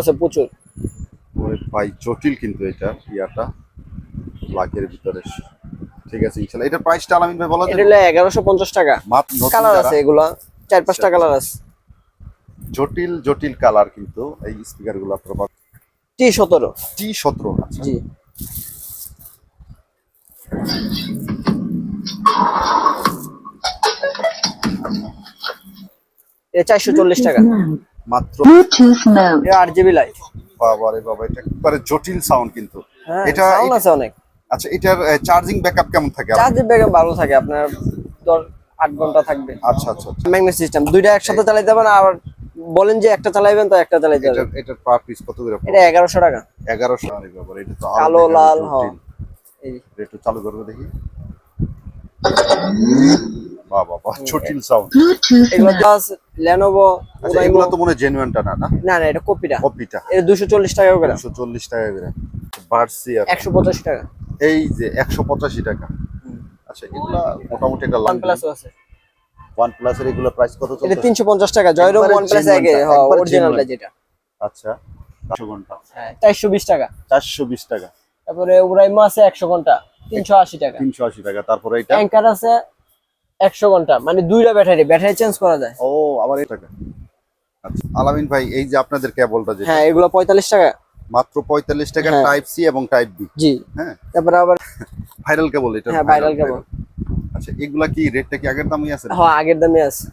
আছে প্রচুর। ভাই জটিল কিন্তু এটা ইয়াটা। লাখের ভিতরে। ঠিক আছে ইনশাল্লাহ। এটার প্রাইসটা আলামিন ভাই বলা এটা যাবে হলো এগারোশো পঞ্চাশ টাকা। মাত্র কালার আছে এগুলা। চার পাঁচটা কালার আছে। জটিল জটিল কালার কিন্তু এই স্পিকারগুলো আপনারা পাবেন। টি সতেরো। টি সতেরো আচ্ছা। জি। এটা চারশো চল্লিশ টাকা। মাত্র. এটা আট জিবি লাইট বাবা রে বাবা এটা একবারে জটিল সাউন্ড কিন্তু। হ্যাঁ এটা সাউন্ড আছে অনেক। আচ্ছা এটার চার্জিং ব্যাকআপ কেমন থাকে চার্জের ব্যাকআপ ভালো থাকে আপনার দশ আট ঘণ্টা থাকবে। আচ্ছা আচ্ছা আচ্ছা। ম্যাগনেট সিস্টেম দুইটা একসাথে চালাইতে পারেন আর বলেন যে একটা চালাইবেন তো একটা এটার পারবেন। এটার পার পিস কত করে এটা এগারোশো টাকা। এগারোশো আরে বাবা এটা তো কালো লাল হ্যাঁ এই একটু চালু করবে দেখি। বাহ বাহ বাহ জটিল সাউন্ড এগুলো জাস্ট লেনোভো আচ্ছা এগুলো তো মনে জেনুইনটা না না? না না এটা কপিটা কপিটা এটা দুশো চল্লিশ টাকা করে। একশো চল্লিশ টাকা করে। বাড়ছি আর একশো পঁচাশি টাকা। এই যে একশো পঁচাশি টাকা। আচ্ছা এগুলা মোটামুটি একটা ওয়ান প্লাস আছে। ওয়ান প্লাস এর এগুলো প্রাইস কত চলছে তিনশো পঞ্চাশ টাকা। জয়রম ওয়ান প্লাস আগে একবারে অরিজিনালটা যেটা। আচ্ছা চারশো ঘণ্টা। হ্যাঁ চারশো বিশ টাকা। চারশো বিশ টাকা। তারপরে উড়াইমা আছে একশো ঘণ্টা তিনশো আশি টাকা। তিনশো আশি টাকা। তারপরে এটা? অ্যাঙ্কার আছে একশো ঘণ্টা মানে দুইটা ব্যাটারি ব্যাটারি চেঞ্জ করা যায়। ও আবার টাকা। আচ্ছা আলামিন ভাই এই যে আপনাদের কেবলটা যে হ্যাঁ এগুলো পঁয়তাল্লিশ টাকা। মাত্র পঁয়তাল্লিশ টাকা হ্যাঁ। টাইপ সি এবং টাইপ বি জি। হ্যাঁ। তারপরে আবার ভাইরাল কেবল এটা হ্যাঁ, viral cable। আচ্ছা এগুলা কি রেটটা কি আগের দামই আছে? হ্যাঁ আগের দামে আছে।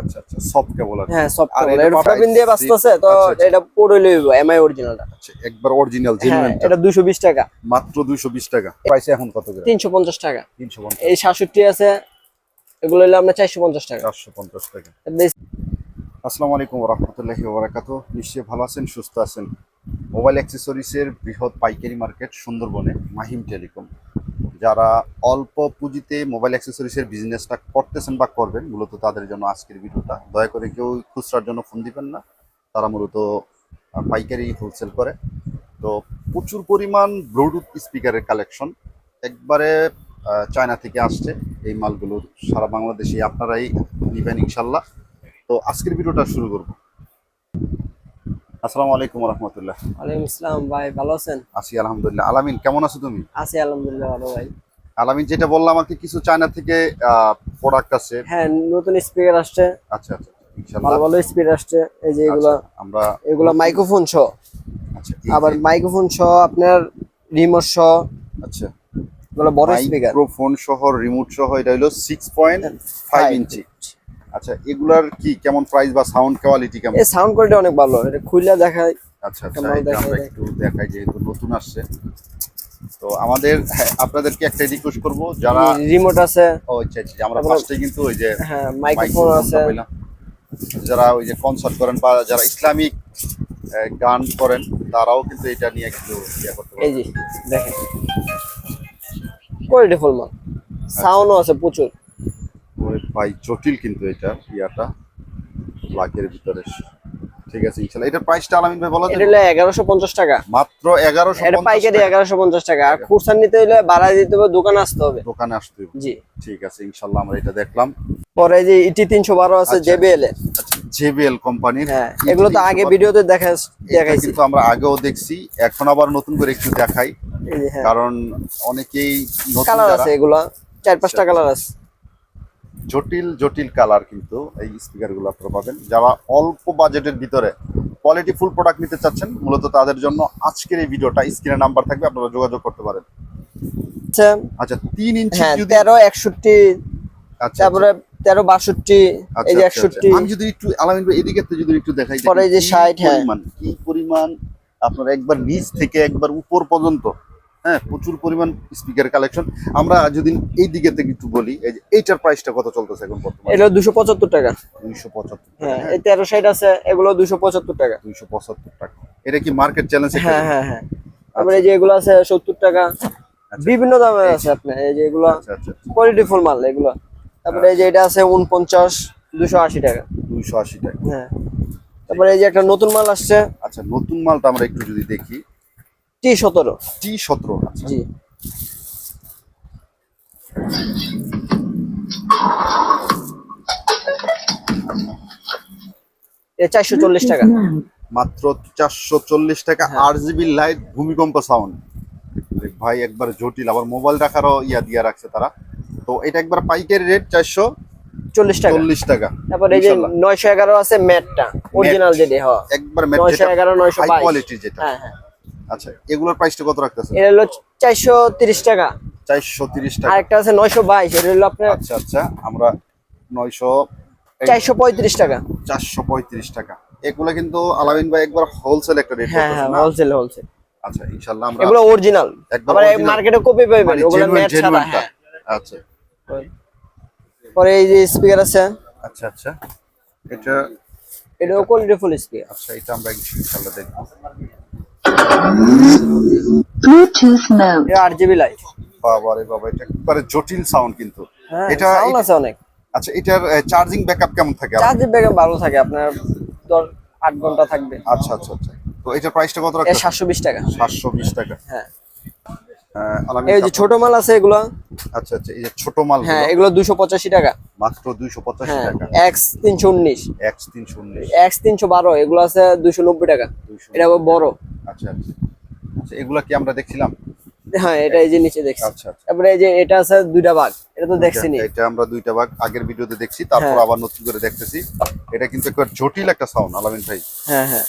আচ্ছা আচ্ছা সফট কেবল আছে হ্যাঁ এটা দিয়ে তো আচ্ছা, আচ্ছা। এটা পুরো লইব এমআই অরিজিনালটা আচ্ছা একবার অরিজিনাল হ্যাঁ জেনুইন এটা টাকা। মাত্র 220 টাকা। প্রাইস এখন কত করে? তিনশো পঞ্চাশ টাকা। 350 এই সাতষট্টি আছে এগুলো হলো আপনার চারশো পঞ্চাশ টাকা। 450 টাকা। বেশ- আসসালামু আলাইকুম রহমতুল্লাহি ওবারাকাতু নিশ্চয়ই ভালো আছেন সুস্থ আছেন? মোবাইল অ্যাক্সেসরিজের বৃহৎ পাইকারি মার্কেট সুন্দরবনে মাহিম টেলিকম। যারা অল্প পুঁজিতে মোবাইল অ্যাক্সেসরিজের বিজনেসটা করতেছেন বা করবেন মূলত তাদের জন্য আজকের ভিডিওটা। দয়া করে কেউ খুচরার জন্য ফোন দিবেন না। তারা মূলত পাইকারি হোলসেল করে। তো প্রচুর পরিমাণ ব্লুটুথ স্পিকারের কালেকশন একবারে চায়না থেকে আসছে। এই মালগুলো সারা বাংলাদেশে আপনারাই নিবেন ইনশাল্লাহ। তো আজকের ভিডিওটা শুরু করব। আসসালামু আলাইকুম রহমতুল্লাহ ওয়ালাইকুম আসসালাম ভাই ভালো আছেন? আছি আলহামদুলিল্লাহ। আলামিন কেমন আছো তুমি? আছি আলহামদুলিল্লাহ ভালো ভাই। আলামিন যেটা বললাম আমাকে কিছু চায়না থেকে প্রোডাক্ট আছে। হ্যাঁ নতুন স্পিকার আসছে। আচ্ছা আচ্ছা ইনশাআল্লাহ ভালো ভালো স্পিকার আসছে। এই যে এগুলা আচ্ছা, আমরা এগুলা মাইক্রোফোন সহ। আচ্ছা আবার মাইক্রোফোন সহ আপনার রিমোট সহ। আচ্ছা। এগুলো বড় স্পিকার মাইক্রোফোন সহ রিমোট সহ এটা হলো সিক্স পয়েন্ট ফাইভ ইঞ্চি আচ্ছা এগুলার কি কেমন প্রাইস বা সাউন্ড কোয়ালিটি কেমন? এই সাউন্ড কোয়ালিটি অনেক ভালো। এটা খুলে দেখায়। আচ্ছা আচ্ছা আমরা একটু দেখাই যেহেতু নতুন আসছে। তো আমাদের হ্যাঁ, আপনাদেরকে একটা রিকোয়েস্ট করব যারা রিমোট আছে। ও আচ্ছা আচ্ছা আমরা ফার্স্টে কিন্তু ওই যে হ্যাঁ মাইক্রোফোন আছে। যারা ওই যে কনসার্ট করেন বা যারা ইসলামিক গান করেন তারাও কিন্তু এটা নিয়ে একটু ইয়ে করতে এই পারে যে দেখেন। কোয়ালিটি ফুল মাল। সাউন্ডও আছে প্রচুর। ভাই জটিল কিন্তু এটা ইয়াটা। লাখের ভিতরে। ঠিক আছে ইনশাল্লাহ এটার প্রাইসটা আলামিন ভাই বলা এটা হলো এগারোশো পঞ্চাশ টাকা। মাত্র এগারোশো এটা পাইকারি এগারোশো পঞ্চাশ টাকা। আর খুরসান নিতে হলে ভাড়া দিতে হবে দোকানে আসতে হবে। দোকানে আসতে হবে। জি। ঠিক আছে ইনশাল্লাহ আমরা এটা দেখলাম। পরে যে ইটি তিনশো বারো আছে আচ্ছা। জেবিএল এর আচ্ছা জেবিএল কোম্পানির হ্যাঁ এগুলো তো আগে ভিডিওতে দেখা দেখাইছি। কিন্তু আমরা আগেও দেখছি এখন আবার নতুন করে একটু দেখাই। হ্যাঁ। কারণ অনেকেই কালার আছে এগুলা চার পাঁচটা কালার আছে। জটিল জটিল কালার কিন্তু এই স্পিকারগুলো আপনারা পাবেন। যারা অল্প বাজেটের ভিতরে কোয়ালিটি ফুল প্রোডাক্ট নিতে চাচ্ছেন মূলত তাদের জন্য আজকের এই ভিডিওটা স্ক্রিনে নাম্বার থাকবে আপনারা যোগাযোগ করতে পারেন। আচ্ছা, আচ্ছা তিন ইঞ্চি হ্যাঁ তেরো একষট্টি আচ্ছা, তারপরে তেরো বাষট্টি আচ্ছা, এই যে আচ্ছা, একষট্টি। আচ্ছা। আমি যদি একটু আলামিন ভাই এদিকে যদি একটু দেখাই পরে যে দেখেন 60, কি হ্যাঁ। কি পরিমাণ আপনার একবার নিচ থেকে একবার উপর পর্যন্ত হ্যাঁ প্রচুর পরিমাণ স্পিকার কালেকশন আমরা যদি এই দিকে থেকে একটু বলি এই যে এইটার প্রাইসটা কত চলতেছে এখন বর্তমানে? এটা দুশো পঁচাত্তর টাকা। দুইশো পঁচাত্তর হ্যাঁ এই তেরো সাইড আছে এগুলো দুশো পঁচাত্তর টাকা। দুইশো পঁচাত্তর টাকা। এটা কি মার্কেট চ্যালেঞ্জ হ্যাঁ হ্যাঁ হ্যাঁ। তারপরে এই যে এগুলো আছে সত্তর টাকা। বিভিন্ন দামের আছে আপনার এই যে এগুলো কোয়ালিটি ফুল মাল এগুলো। তারপরে এই যে এটা আছে উনপঞ্চাশ দুশো আশি টাকা। দুইশো আশি টাকা। হ্যাঁ। তারপরে এই যে একটা নতুন মাল আসছে। আচ্ছা নতুন মালটা আমরা একটু যদি দেখি। টি সতেরো। টি সতেরো আচ্ছা। জি। চারশো চল্লিশ টাকা। মাত্র চারশো চল্লিশ টাকা হ্যাঁ। আর জিবি লাইট ভূমিকম্প সাউন্ড। ভাই একবার জটিল। আবার মোবাইল রাখারও ইয়া দিয়ে রাখছে তারা। তো এটা একবার পাইকারি রেট চারশো চল্লিশ টাকা। চল্লিশ টাকা। তারপর এই যে নয়শো এগারো আছে ম্যাটটা অরিজিনাল যেটি হ্যাঁ একবার নয়শো এগারো নয়শো কোয়ালিটি যেটা। হ্যাঁ হ্যাঁ। আচ্ছা এগুলোর প্রাইসটা কত রাখতেছে এটা হলো চারশো তিরিশ টাকা। চারশো তিরিশ টাকা। আরেকটা আছে নয়শো বাইশ এটা হলো আপনার আচ্ছা আচ্ছা আমরা নয়শো চারশো পঁয়ত্রিশ টাকা। চারশো পঁয়ত্রিশ টাকা। এগুলো কিন্তু আলামিন ভাই একবার হোলসেল একটা রেট হ্যাঁ হ্যাঁ হোলসেল হোলসেল আচ্ছা ইনশাল্লাহ আমরা এগুলো অরিজিনাল original। মার্কেটে কপি মানে ওগুলো ম্যাট ছাড়া হ্যাঁ। আচ্ছা। পরে এই যে স্পিকার আছে। আচ্ছা আচ্ছা। এটা এটাও কোয়ালিটি ফুল স্পিকার আচ্ছা এটা আমরা ইনশাল্লাহ দেখব। Bluetooth mode. এটা আট জিবি লাইট বাবা রে বাবা এটা একবারে জটিল সাউন্ড কিন্তু। হ্যাঁ এটা সাউন্ড আছে অনেক। আচ্ছা এটার চার্জিং ব্যাকআপ কেমন থাকে চার্জ ব্যাকআপ ভালো থাকে আপনার দশ আট ঘণ্টা থাকবে। আচ্ছা আচ্ছা আচ্ছা। তো এটার প্রাইসটা কত রাখছেন সাতশো বিশ টাকা। সাতশো বিশ টাকা। হ্যাঁ। এই যে ছোট মাল আছে এগুলো। আচ্ছা আচ্ছা এই যে ছোট মাল হ্যাঁ এগুলো দুশো পঁচাশি টাকা। মাত্র দুইশো পঁচাশি হ্যাঁ টাকা। এক্স তিনশো উনিশ। এক্স তিনশো উনিশ। এক্স তিনশো বারো এগুলো আছে দুশো নব্বই টাকা। দুইশো এটা বড়। আচ্ছা আচ্ছা। আচ্ছা এগুলা কি আমরা দেখছিলাম? হ্যাঁ এটা এই যে নিচে দেখছি। আচ্ছা আচ্ছা। তারপরে এই যে এটা আছে দুইটা ভাগ এটা তো দেখছি নি এটা আমরা দুইটা ভাগ আগের ভিডিওতে দেখছি তারপর হ্যাঁ। আবার নতুন করে দেখতেছি। এটা কিন্তু একবার জটিল একটা সাউন্ড আলামিন ভাই। হ্যাঁ হ্যাঁ।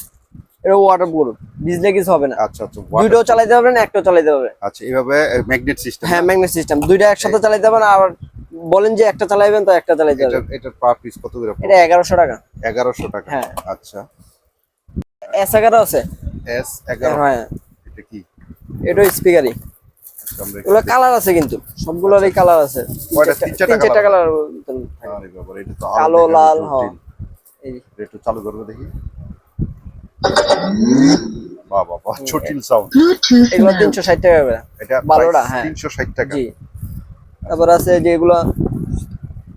এটা ওয়াটার প্রুফ ভিজলে কিছু হবে না। আচ্ছা আচ্ছা দুইটাও চালাইতে পারবেন একটাও চালাইতে পারবেন। আচ্ছা এইভাবে ম্যাগনেট সিস্টেম হ্যাঁ ম্যাগনেট সিস্টেম দুইটা একসাথে চালাইতে পারবেন আর বলেন যে একটা চালাইবেন তো একটা চালাইতে এটা পারবেন। এটার পার পিস কত করে এটা এগারোশো টাকা। এগারোশো টাকা। হ্যাঁ। আচ্ছা। এস এগারো আছে? এস এগারো। হ্যাঁ। এটা কি? এটা স্পিকারই এগুলো কালার আছে কিন্তু সবগুলোরই কালার আছে। কয়টা? তিন চারটা? কালার এটা কালো, লাল, হ্যাঁ। এই একটু চালু করব দেখি। বাহ জটিল সাউন্ড এগুলো mode. তিনশো ষাট টাকা করে। এটা বারোটা, হ্যাঁ। তিনশো ষাট টাকা। জি। তারপর আছে যে এগুলো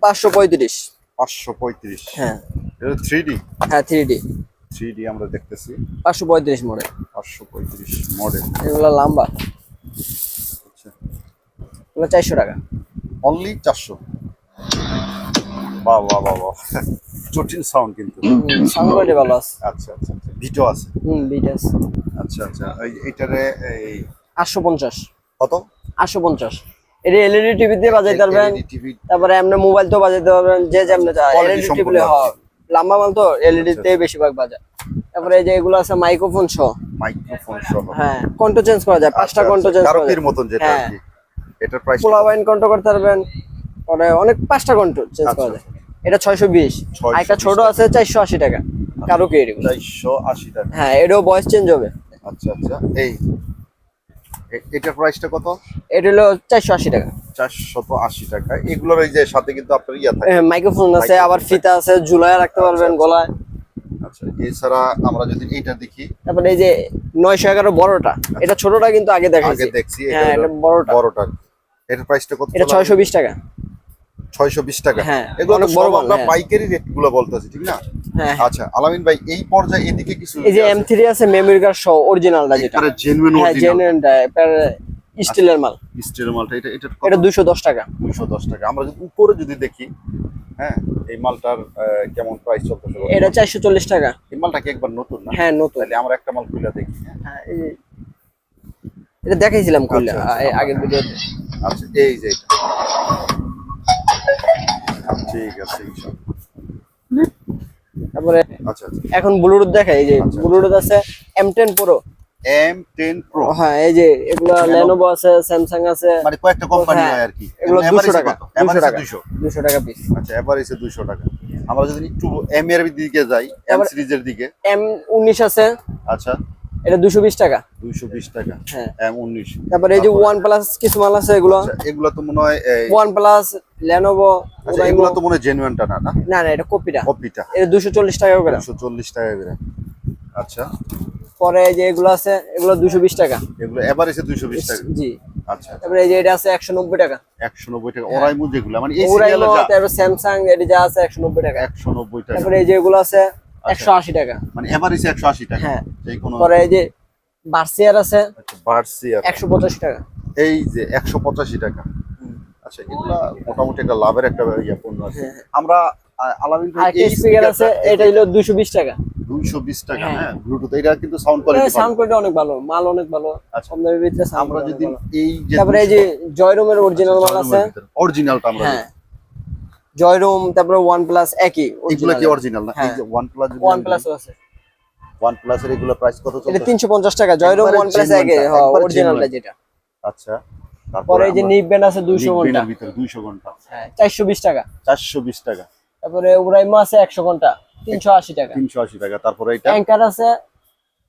পাঁচশো পঁয়ত্রিশ। পাঁচশো পঁয়ত্রিশ। হ্যাঁ। এটা থ্রি ডি হ্যাঁ থ্রি ডি থ্রি ডি আমরা দেখতেছি। পাঁচশো পঁয়ত্রিশ মডেল পাঁচশো পঁয়ত্রিশ মডেল এগুলো লম্বা। আচ্ছা। এগুলো চারশো টাকা। অনলি চারশো। বাহ বাহ বাহ বাহ। জটিল সাউন্ড কিন্তু। সাউন্ড কোয়ালিটি ভালো আছে। আচ্ছা আচ্ছা। আচ্ছা ভিডিও আছে? হুম বিটাস আচ্ছা আচ্ছা এই এইটারে এই আটশো পঞ্চাশ। কত? আটশো পঞ্চাশ। এটা এলইডি টিভি দিয়ে বাজাইতে পারবেন। তারপরে এমনি মোবাইল তো বাজাইতে পারবেন যে যেমনি এলইডি টিভি আর হয়। লম্বা মাল তো এলইডি তে বেশিরভাগ বাজায়। তারপরে এই যে এগুলো আছে মাইক্রোফোন সহ। মাইক্রোফোন সহ। হ্যাঁ কন্ট্রো চেঞ্জ করা যায় পাঁচটা আচ্ছা, কন্ট্রো আচ্ছা, চেঞ্জ করা যায়। মতন যেটা আর হ্যাঁ। কি। এটার প্রাইস পোলা ওয়াইন কন্ট্রো করতে পারবেন। পরে অনেক পাঁচটা কন্ট্রো চেঞ্জ আচ্ছা, করা যায় এটা ছয়শো বিশ। 620 একটা ছোট আছে চারশো আশি টাকা। কারও কি এরকম? চারশো আশি টাকা। হ্যাঁ এটাও বয়স চেঞ্জ হবে। আচ্ছা আচ্ছা। এই এটার প্রাইসটা কত? এটা হলো চারশো আশি টাকা। চারশত আশি টাকা। এগুলোর এই যে সাথে কিন্তু আপনার ইয়া থাকে। মাইক্রোফোন আছে আবার ফিতা আছে ঝুলায় রাখতে পারবেন আচ্ছা। গলায়। আচ্ছা এছাড়া আমরা যদি এইটা দেখি। তারপরে এই যে নয়শো এগারো বড়টা এটা ছোটটা কিন্তু আগে দেখাইছি। আগে দেখছি হ্যাঁ এটা বড়টা। বড়টা। এটার প্রাইসটা কত এটা ছয়শো বিশ টাকা। ছয়শো বিশ টাকা। হ্যাঁ, এগুলো অনেক বড় আমরা হ্যাঁ। পাইকারি রেটগুলো বলতেছি ঠিক না? হ্যাঁ আচ্ছা আলামিন ভাই এই পর্যায়ে এদিকে কিছু এই যে এম থ্রি আছে মেমোরি কার্ড সহ অরিজিনালটা যেটা। জেনুইন হ্যাঁ জেনুইনটা স্টিলের মাল। স্টিল মালটা এটা এটা এটা দুশো দশ টাকা। দুশো দশ টাকা। আমরা যদি উপরে যদি দেখি হ্যাঁ এই মালটার কেমন প্রাইস চলতেছে? এটা চারশো চল্লিশ টাকা। এই মালটা কি একবার নতুন না? হ্যাঁ নতুন। তাহলে আমরা একটা মাল খুলে দেখি হ্যাঁ? হ্যাঁ এই এটা দেখাইছিলাম খুললে আচ্ছা, আচ্ছা। আগের ভিডিওতে আচ্ছা এই যে এটা। ঠিক আছে ইনশাআল্লাহ। তারপরে আচ্ছা আচ্ছা। এখন ব্লুটুথ দেখাই এই যে আচ্ছা। ব্লুটুথ আছে M ten pro M ten pro হ্যাঁ এই যে এগুলো লেনোভো আছে স্যামসাং আছে। মানে কয়েকটা কোম্পানি হ্যাঁ, হয় আর কি। এগুলো দুশো টাকা দুশো এভারেজে টাকা দুশো। দুশো টাকা পিস আচ্ছা এভারেজে দুশো টাকা। আমরা যদি একটু এম এর দিকে যাই এম সিরিজের দিকে। এম উনিশ আছে। আচ্ছা। এটা দুশো বিশ টাকা। দুইশো বিশ টাকা। হ্যাঁ। এম উনিশ। তারপরে এই যে প্লাস কিছু মাল আছে এগুলো? আচ্ছা, এগুলো তো মনে হয় ওয়ান প্লাস আচ্ছা এগুলো তো মনে হয় জেনুইনটা না না? না না এটা কপিটা কপিটা এটা দুশো চল্লিশ টাকা করে। দুশো চল্লিশ টাকা করে। আচ্ছা। পরে এই যে এগুলো আছে এগুলো দুশো বিশ টাকা। এগুলো এভারেজে দুইশো বিশ টাকা। জি। আচ্ছা। তারপরে এই যে এটা আছে একশো নব্বই টাকা। একশো নব্বই টাকা। ওরাইমু যেগুলো মানে এই সিরিয়ালে যা। তারপর স্যামসাং এটি যা আছে একশো নব্বই টাকা। একশো নব্বই টাকা। তারপরে এই যে এগুলো আছে একশো আশি টাকা। মানে এভারেজে একশো আশি টাকা। হ্যাঁ। এই কোনো পরে এই যে বার্সিয়ার আছে বাড়ছি আর একশো পঁচাশি টাকা। এই যে একশো পঁচাশি টাকা। আচ্ছা এগুলা মোটামুটি একটা লাভের একটা ইয়ে পণ্য আছে। আমরা আহ, আলামিন এই স্পিকার আছে এটা হলো দুশো বিশ টাকা। দুইশো বিশ টাকা হ্যাঁ। হ্যাঁ ব্লুটুথ এটা কিন্তু সাউন্ড কোয়ালিটি সাউন্ড কোয়ালিটি অনেক ভালো মাল অনেক ভালো আচ্ছা। কম দামের ভিতরে আমরা যদি এই যে তারপরে এই যে জয়রুমের অরিজিনাল মাল আছে। অরিজিনালটা আমরা হ্যাঁ। জয়রুম তারপরে ওয়ান প্লাস একই এগুলো কি অরিজিনাল না। ওয়ান প্লাস ওয়ান প্লাস আছে। ওয়ান প্লাস এর এগুলো প্রাইস কত চলছে তিনশো পঞ্চাশ টাকা। জয়রুম ওয়ান প্লাস একই। হ্যাঁ অরিজিনালটা। যেটা। আচ্ছা পরে এই যে নিক ব্যান্ড আছে দুইশো Nick ঘণ্টা। Band এর ভিতরে 200 ঘণ্টা। হ্যাঁ চারশো বিশ টাকা। 420 টাকা। তারপরে উরাইমা আছে একশো ঘণ্টা। তিনশো আশি টাকা। 380 টাকা। তারপরে এটা? অ্যাঙ্কার আছে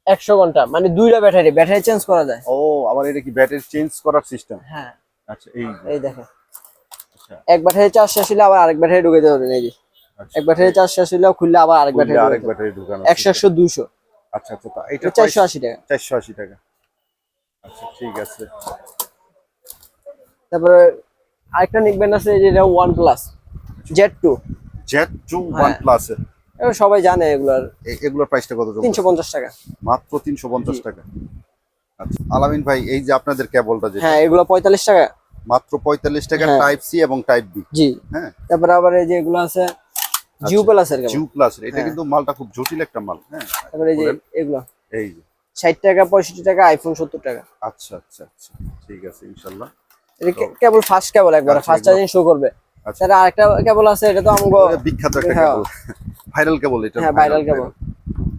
একশো ঘণ্টা। মানে দুইটা ব্যাটারি। ব্যাটারি চেঞ্জ করা যায়। ও আবার এটা কি ব্যাটারি চেঞ্জ করার সিস্টেম হ্যাঁ। আচ্ছা এই এই দেখেন। এক ব্যাটারি চার্জ শেষ হলে আবার আরেক ব্যাটারি ঢুকে দেবেন এই যে আচ্ছা। এক ব্যাটারি চার্জ শেষ হলে খুললে আবার আরেক ব্যাটারি আরেক ব্যাটারি ঢুকানো একশো একশো দুশো। আচ্ছা আচ্ছা এটা চারশো আশি টাকা। 480 টাকা। আচ্ছা ঠিক আছে। তারপরে আরেকটা নিকবেন আছে যেটা OnePlus Z two Z two. OnePlus সবাই জানে এগুলার। এগুলোর প্রাইসটা কত তিনশো পঞ্চাশ টাকা। মাত্র 350 টাকা। আচ্ছা আলামিন ভাই এই যে আপনাদের কেবলটা যেটা। হ্যাঁ এগুলো পঁয়তাল্লিশ টাকা। মাত্র 45 টাকা। টাইপ সি এবং টাইপ বি জি। হ্যাঁ। তারপরে আবার এই যে এগুলো আছে জিও প্লাসের কেবল। জিউ প্লাস এটা হ্যাঁ। কিন্তু মালটা খুব জটিল একটা মাল। হ্যাঁ। তারপরে এই যে এগুলো। এই যে। ষাট টাকা পঁয়ষট্টি টাকা আইফোন সত্তর টাকা। আচ্ছা আচ্ছা আচ্ছা। ঠিক আছে ইনশাল্লাহ। এটা কেবল ফার্স্ট কেবল একবার। আচ্ছা, এগুলো- চার্জিং শো করবে। আচ্ছা। তার আরেকটা কেবল আছে এটা তো আমগো বিখ্যাত একটা হ্যাঁ। কেবল। ভাইরাল কেবল এটা। হ্যাঁ, viral cable।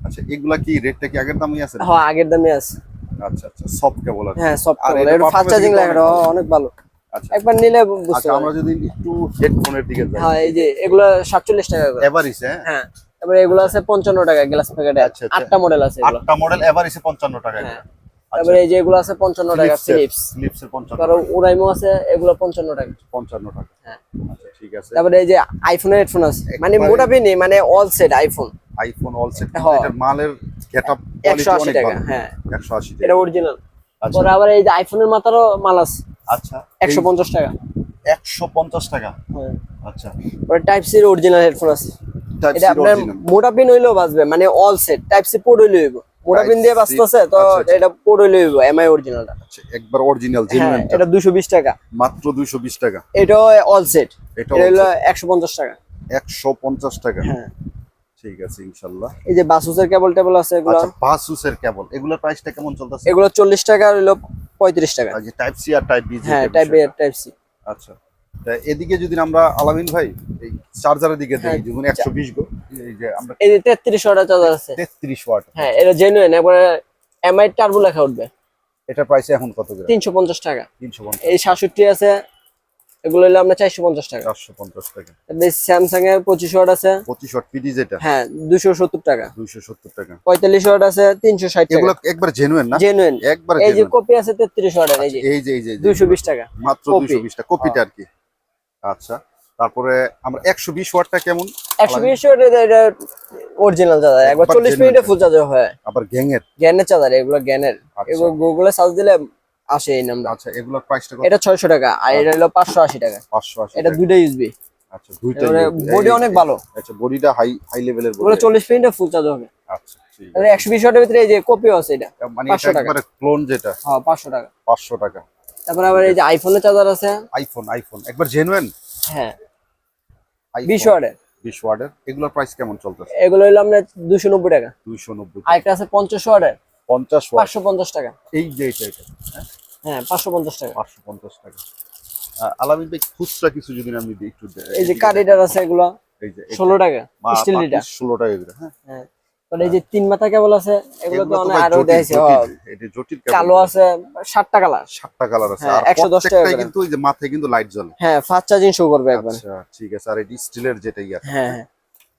আচ্ছা এগুলা কি রেটটা কি আগের দামই আছে? হ্যাঁ আগের দামে আছে। আচ্ছা আচ্ছা সফট কেবল আছে। হ্যাঁ সব কেবল। এটা ফার্স্ট চার্জিং লাগে অনেক ভালো। আচ্ছা। একবার নিলে বুঝতে আচ্ছা আমরা যদি একটু হেডফোনের দিকে যাই। হ্যাঁ এই যে এগুলো সাতচল্লিশ টাকা করে। এভারিস হ্যাঁ? হ্যাঁ তারপরে এগুলো আছে পঞ্চান্ন টাকা গ্লাস প্যাকেটে আচ্ছা, আচ্ছা। আটটা মডেল আছে এগুলো। আটটা মডেল এভারিসে 55 টাকা হ্যাঁ। আচ্ছা। তারপরে এই যে এগুলো আছে পঞ্চান্ন টাকা ফিলিপস ফিলিপসের 55 তারপরে উরাইমো আছে এগুলো পঞ্চান্ন টাকা। 55 টাকা। হ্যাঁ। আচ্ছা ঠিক আছে। তারপরে এই যে আইফোনের হেডফোন আছে। মানে মোটাপি নেই মানে all set iPhone iPhone all set হ্যাঁ। এটার মালের গেটআপ একশো আশি টাকা হ্যাঁ। 180 এটা অরিজিনাল আচ্ছা। পরে আবার এই যে আইফোনের মাথারও মাল আছে। আচ্ছা একশো পঞ্চাশ টাকা। 150 টাকা? হ্যাঁ। আচ্ছা। পরে টাইপ সির অরিজিনাল হেডফোন আছে। এটা আপনার মোটা পিন হইলেও বাজবে মানে all set type C port হইলে হইব। মোটা পিন দিয়ে বাজতেছে তো আচ্ছা, আচ্ছা। এটা পোর্ট হইলে হইব এমআই অরিজিনালটা আচ্ছা একবার অরিজিনাল হ্যাঁ জেনুইন এটা দুশো বিশ টাকা। মাত্র 220 টাকা। এটাও অল সেট এটা এটা হলো একশো পঞ্চাশ টাকা। 150 টাকা। হ্যাঁ। ঠিক আছে ইনশাআল্লাহ এই যে বাসুসের কেবল টেবল আছে এগুলো। আচ্ছা বাসুসের কেবল এগুলোর প্রাইসটা কেমন চলতেছে? এগুলো চল্লিশ টাকা হইল পঁয়ত্রিশ টাকা। আর যে টাইপ সি আর টাইপ বি হ্যাঁ টাইপ এ টাইপ সি আচ্ছা এদিকে যদি আমরা আলামিন ভাই এই চার্জারের দিকে হ্যাঁ, দেখি যেমন 120 গো এই যে আমরা এই যে তেত্রিশ ওয়াটের চার্জার আছে। 33 ওয়াট। হ্যাঁ এটা জেনুইন একবারে এমআই টার্বো লেখা উঠবে। এটা প্রাইস এখন কত তিনশো পঞ্চাশ টাকা। 350 এই সাতষট্টি আছে এগুলো হলো চারশো পঞ্চাশ টাকা। 450 টাকা। এই স্যামসাং এর পঁচিশ ওয়াট আছে। 25 ওয়াট পিডি যেটা? হ্যাঁ দুশো সত্তর টাকা। 270 টাকা। পঁয়তাল্লিশ ওয়াট আছে তিনশো ষাট এগুলো একবার জেনুইন না? জেনুইন একবার এই যে কপি আছে তেত্রিশ ওয়াটের এই যে। এই যে এই যে এই যে, দুশো বিশ টাকা। মাত্র 220 টাকা। কপিটা আর কি। আচ্ছা তারপরে আমরা 120 ওয়াটটা কেমন? একশো বিশ ওয়াটের এটা অরিজিনাল চার্জার। একবার একবার চল্লিশ genuine মিনিটে ফুল চার্জার হয়। আবার গ্যাংয়ের? জ্ঞানের চার্জার এগুলো জ্ঞানের আচ্ছা। এগুলো গুগলে সার্চ দিলে আসে এই নামটা আচ্ছা এগুলোর প্রাইসটা কত? এটা ছয়শো টাকা আর এটা হলো পাঁচশো আশি টাকা। 580 এটা। দুইটা ইউজবি আচ্ছা দুইটা বডি অনেক ভালো। আচ্ছা বডিটা হাই হাই লেভেলের ওগুলো বডি চল্লিশ মিনিটে ফুল চার্জ হবে। আচ্ছা ঠিক একশো বিশ ওয়াটের ভিতরে এই যে কপিও আছে এটা মানে এটা একবারে ক্লোন যেটা। হ্যাঁ পাঁচশো টাকা। 500 টাকা। তারপরে আবার এই যে আইফোনের চার্জার আছে। আইফোন আইফোন একবার জেনুইন হ্যাঁ। বিশ ওয়াটের। 20 ওয়াটের। এগুলোর প্রাইস কেমন চলতেছে? এগুলো হলো দুশো নব্বই টাকা। 290 আরেকটা আছে পঞ্চাশ ওয়াটের। 50 ওয়াট। পাঁচশো পঞ্চাশ টাকা। এই যে এটা এটা হ্যাঁ? পাঁচশো পঞ্চাশ টাকা। 550 টাকা। আহ, আলামিন ভাই খুচরা কিছু যদি আমি একটু এই যে কারিডার আছে এগুলো এই যে ষোলো টাকা স্টিল লিটার। 16 টাকা করে হ্যাঁ? হ্যাঁ এই যে তিন মাথা কেবল আছে এগুলো তো অনেক আরও দেখাইছে এটা জটিল কালো আছে সাতটা কালার। সাতটা কালার আছে। হ্যাঁ, আর 110 টাকা কিন্তু ওই যে মাথায় কিন্তু লাইট জ্বলে। হ্যাঁ ফাস্ট চার্জিং শো করবে একবার। আচ্ছা ঠিক আছে। আর এই স্টিলের যেটাই আছে হ্যাঁ হ্যাঁ।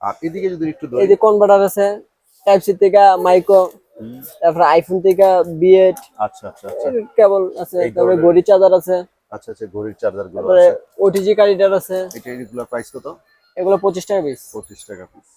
আর এদিকে যদি একটু এই যে কনভার্টার আছে টাইপ সি থেকে মাইক্রো তারপরে আইফোন থেকে বিএড আচ্ছা আচ্ছা আচ্ছা। কেবল আছে তারপরে। ঘড়ি চার্জার আছে। আচ্ছা আচ্ছা ঘড়ির চার্জারগুলো আছে। ওটিজি কারিডার আছে। এটা এগুলোর প্রাইস কত? এগুলো পঁচিশ টাকা পিস পঁচিশ টাকা পিস